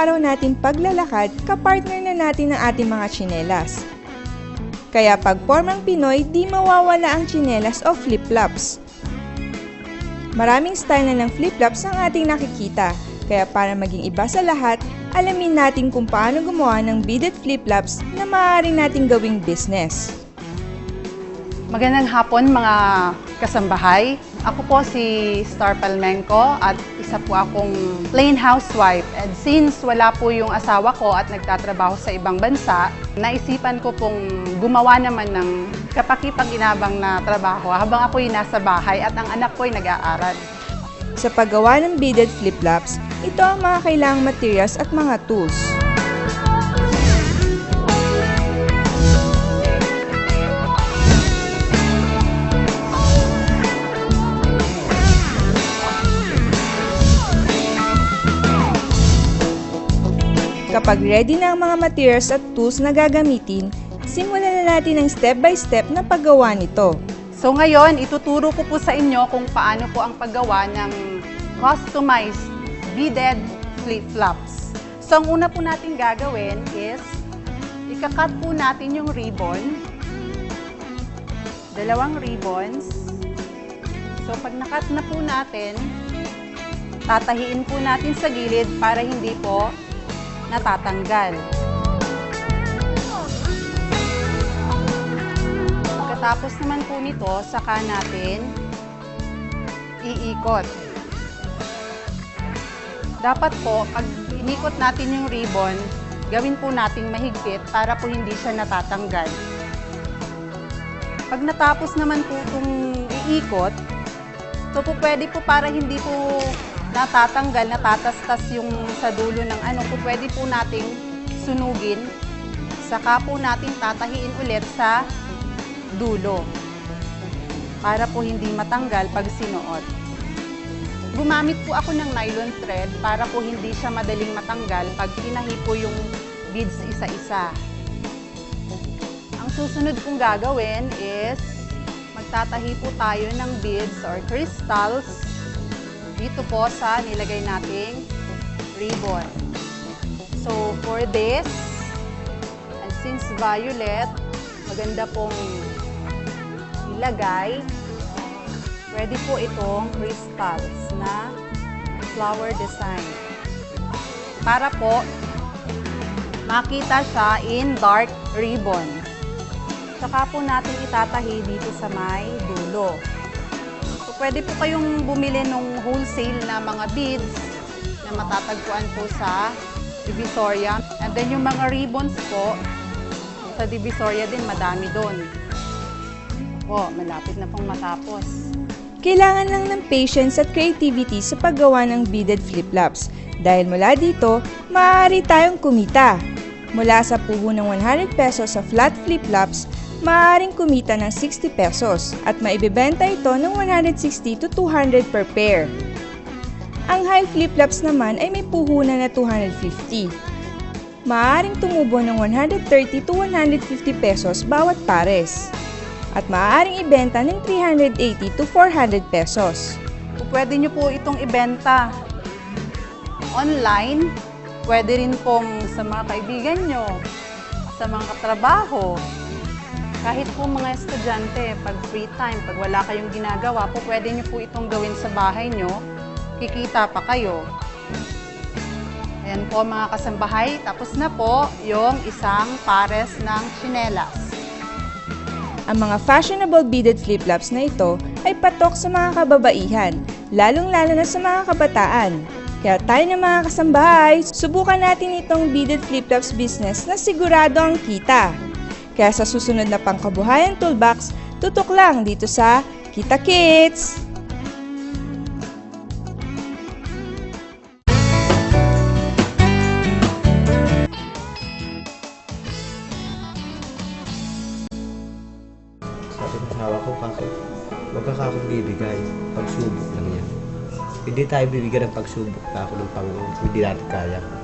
araw-araw natin paglalakad kapartner na natin ng ating mga tsinelas. Kaya pag formang Pinoy, di mawawala ang tsinelas o flip-flops. Maraming style na ng flip-flops ang ating nakikita, kaya para maging iba sa lahat, alamin natin kung paano gumawa ng beaded flip-flops na maaaring nating gawing business. Magandang hapon mga kasambahay. Ako po si Star Palmenco at isa po akong plain housewife. And since wala po yung asawa ko at nagtatrabaho sa ibang bansa, naisipan ko pong gumawa naman ng kapaki-paginabang na trabaho habang ako'y nasa bahay at ang anak ko'y nag-aaral. Sa paggawa ng beaded flip-flops, ito ang mga kailangang materials at mga tools. Kapag ready na ang mga materials at tools na gagamitin, simulan na natin ang step-by-step na paggawa nito. So ngayon, ituturo ko po sa inyo kung paano po ang paggawa ng customized beaded flip-flops. So ang una po natin gagawin is, ikakat po natin yung ribbon. Dalawang ribbons. So pag nakat na po natin, tatahiin po natin sa gilid para hindi po natatanggal. Pagkatapos naman po nito, saka natin iikot. Dapat po, pag inikot natin yung ribbon, gawin po natin mahigpit para po hindi siya natatanggal. Pag natapos naman po itong iikot, so po pwede po para hindi po natatanggal, natatastas yung sa dulo ng ano, po pwede po nating sunugin. Saka po natin tatahiin ulit sa dulo para po hindi matanggal pag sinuot. Gumamit po ako ng nylon thread para po hindi siya madaling matanggal pag tinahi po yung beads isa-isa. Ang susunod kong gagawin is magtatahi po tayo ng beads or crystals dito po sa nilagay nating ribbon. So, for this, and since violet, maganda pong ilagay, pwede po itong crystals na flower design. Para po, makita siya in dark ribbon. Saka po natin itatahi dito sa may dulo. Pwede po kayong bumili ng wholesale na mga beads na matatagpuan po sa Divisoria. And then yung mga ribbons po, sa Divisoria din, madami doon. Po, malapit na pong matapos. Kailangan lang ng patience at creativity sa paggawa ng beaded flip-flops. Dahil mula dito, maaari tayong kumita. Mula sa puho ng 100 pesos sa flat flip-flops, maaaring kumita ng 60 pesos at maibebenta ito ng 160 to 200 per pair. Ang high flip-flops naman ay may puhunan na 250. Maaaring tumubo ng 130 to 150 pesos bawat pares. At maaaring ibenta ng 380 to 400 pesos. Pwede nyo po itong ibenta online. Pwede rin pong sa mga kaibigan nyo, sa mga katrabaho, kahit po mga estudyante, pag free time, pag wala kayong ginagawa po, pwede nyo po itong gawin sa bahay nyo. Kikita pa kayo. Ayan po mga kasambahay, tapos na po yung isang pares ng chinelas. Ang mga fashionable beaded flip-flops na ito ay patok sa mga kababaihan, lalong-lalo na sa mga kabataan. Kaya tayo na mga kasambahay, subukan natin itong beaded flip-flops business na sigurado ang kita. Kaya sa susunod na pangkabuhayan toolbox, tutok lang dito sa Kita Kits! Sabi ng ko, kaso huwag ka kakong bibigay. Lang yan. Hindi tayo bibigyan ng pagsubok na ako ng Panginoon. Hindi natin kaya.